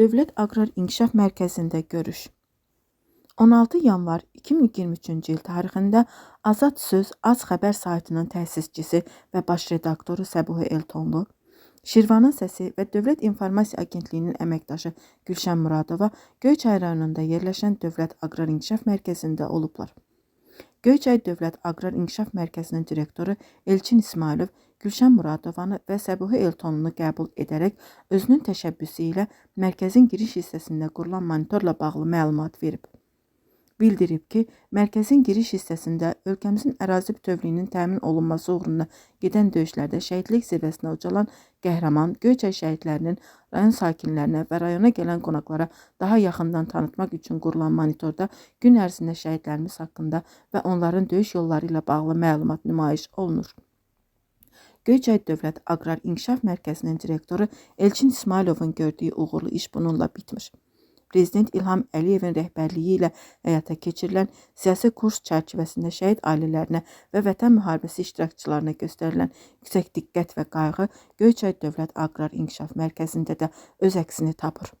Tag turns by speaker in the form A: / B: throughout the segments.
A: Dövlət Aqrar İnkişaf Mərkəzində görüş. 16 yanvar 2023-cü il tarixində Azad Söz Az Xəbər saytının təsisçisi və baş redaktoru Səbuhi Eltonlu, Şirvanın Səsi və Dövlət İnformasiya Agentliyinin əməkdaşı Gülşən Muradova Göyçay rayonunda yerləşən Dövlət Aqrar İnkişaf Mərkəzində olublar. Göyçay Dövlət Aqrar İnkişaf Mərkəzinin direktoru Elçin İsmailov Gülşən Muradovanı və Səbuhi Eltonunu qəbul edərək özünün təşəbbüsü ilə mərkəzin giriş hissəsində qurulan monitorla bağlı məlumat verib. Bildirib ki, mərkəzin giriş hissəsində ölkəmizin ərazi bütövlüyünün təmin olunması uğrunda gedən döyüşlərdə şəhidlik zirvəsinə ucalan qəhrəman Göyçay şəhidlərinin rayon sakinlərinə və rayona gələn qonaqlara daha yaxından tanıtmaq üçün qurulan monitorda gün ərzində şəhidlərimiz haqqında və onların döyüş yolları ilə bağlı məlumat nümayiş olunur. Göyçay Dövlət Aqrar İnkişaf Mərkəzinin direktoru Elçin İsmailovun gördüyü uğurlu iş bununla bitmir. Prezident İlham Əliyevin rəhbərliyi ilə həyata keçirilən siyasi kurs çərçivəsində şəhid ailələrinə və Vətən müharibəsi iştirakçılarına göstərilən yüksək diqqət və qayğı Göyçay Dövlət Aqrar İnkişaf Mərkəzində də öz əksini tapır.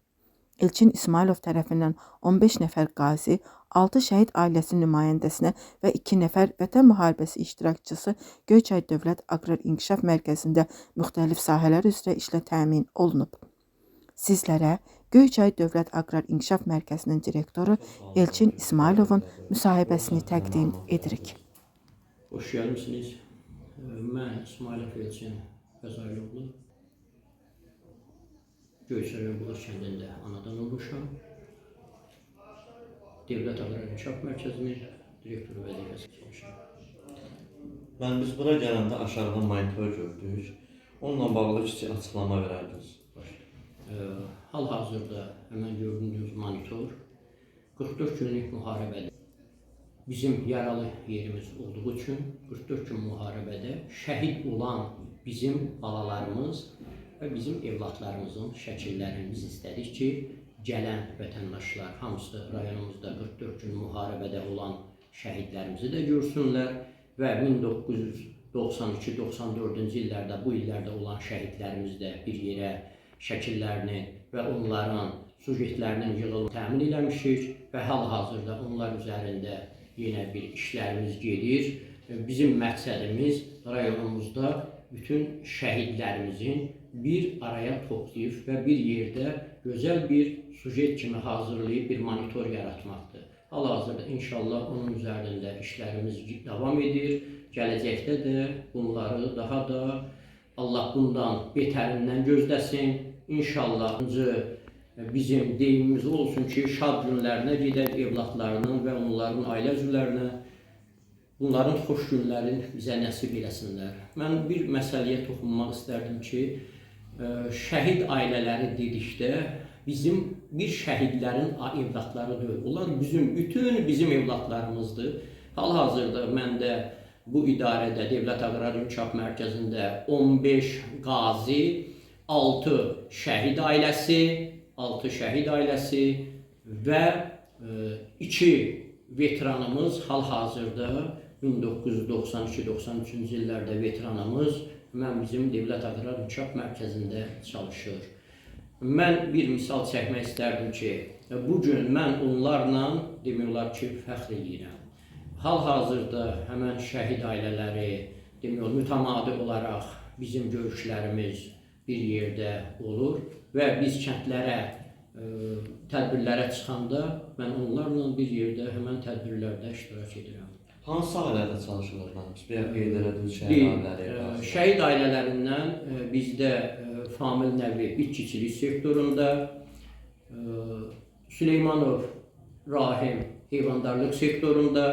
A: Elçin İsmailov tərəfindən 15 nəfər qazi, 6 şəhid ailəsi nümayəndəsinə və 2 nəfər Vətən müharibəsi iştirakçısı Göyçay Dövlət Aqrar İnkişaf Mərkəzində müxtəlif sahələr üzrə işlə təmin olunub. Sizlərə Göyçay Dövlət Aqrar İnkişaf Mərkəzinin direktoru Elçin İsmailovun müsahibəsini təqdim edirik.
B: Hoş gəlmisiniz. Mən İsmailov Elçin Fəzailoğlu. Göyçay Bulaq kəndində anadan olmuşam. Dövlət Aqrar İnkişaf Mərkəzinin direktoru vəzifəsində çalışıram.
C: Mən biz bura gələndə aşağıdan monitor gördük. Onunla bağlı kiçik açıqlama verərdiniz.
B: Hal-hazırda həmən gördüyünüz monitor. 44 günlük müharibədə bizim yaralı yerimiz olduğu üçün 44 gün müharibədə şəhid olan bizim balalarımız və bizim evladlarımızın şəkillərini biz istədik ki, gələn vətəndaşlar hamısı rayonumuzda 44 gün müharibədə olan şəhidlərimizi də görsünlər və 1992-94-cü illərdə bu illərdə olan şəhidlərimiz də bir yerə şəkillərini və onların sujetlərinin yığılını təmin eləmişik və hal-hazırda onlar üzərində yenə bir işlərimiz gedir. Bizim məqsədimiz rayonumuzda bütün şəhidlərimizin bir araya toplayıb və bir yerdə gözəl bir sujet kimi hazırlayıb bir monitor yaratmaqdır. Hal-hazırda inşallah onun üzərində işlərimiz davam edir. Gələcəkdə də bunları daha da Allah bundan betərindən gözləsin. İnşallah bizim deyimimiz olsun ki, şad günlərinə gedək evladlarının və onların ailə üzvlərinə bunların xoş günlərin bizə nəsib eləsinlər. Mən bir məsələyə toxunmaq istərdim ki, e, şəhid ailələri dedikdə bizim bir şəhidlərin evladları deyil. Onlar bizim bütün bizim evladlarımızdır. Hal-hazırda məndə bu idarədə Dövlət Aqrar İnkişaf Mərkəzində 15 qazi, 6 şəhid ailəsi, 6 şəhid ailəsi və 2 veteranımız hal-hazırda 1992-93-cü illərdə veteranımız mən bizim Dövlət Aqrar İnkişaf Mərkəzində çalışır. Mən bir misal çəkmək istərdim ki, bu gün mən onlarla demək olar ki, fəxr edirəm. Hal-hazırda həmən şəhid ailələri demək olar mütəmadi olaraq bizim görüşlərimiz bir yerdə olur və biz kəndlərə ə, tədbirlərə çıxanda mən onlarla bir yerdə həmən tədbirlərdə iştirak edirəm.
C: Hansı sahələrdə çalışırlar biz? Bir qeyd elədiniz şəhid ailələri.
B: ə, şəhid ailələrindən ə, bizdə ə, famil nəvi bitkiçilik sektorunda ə, Süleymanov Rahim heyvandarlıq sektorunda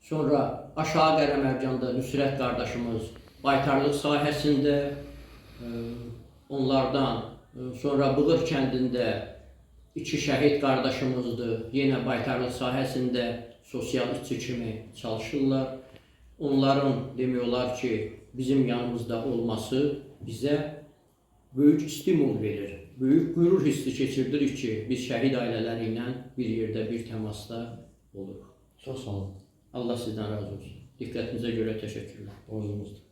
B: Sonra aşağı Qərəmərcanda Nüsrət qardaşımız baytarlıq sahəsində e, onlardan e, sonra Bığır kəndində iki şəhid qardaşımızdır. Yenə baytarlıq sahəsində sosial işçi kimi çalışırlar. Onların demək olar ki, bizim yanımızda olması bizə böyük stimul verir. Böyük qürur hissi keçirdirik ki, biz şəhid ailələri ilə bir yerdə bir təmasda oluruq.
C: Çox sağ olun.
B: Allah sizden razı olsun. Dikkatinize göre teşekkürler.
C: Bozumuzda.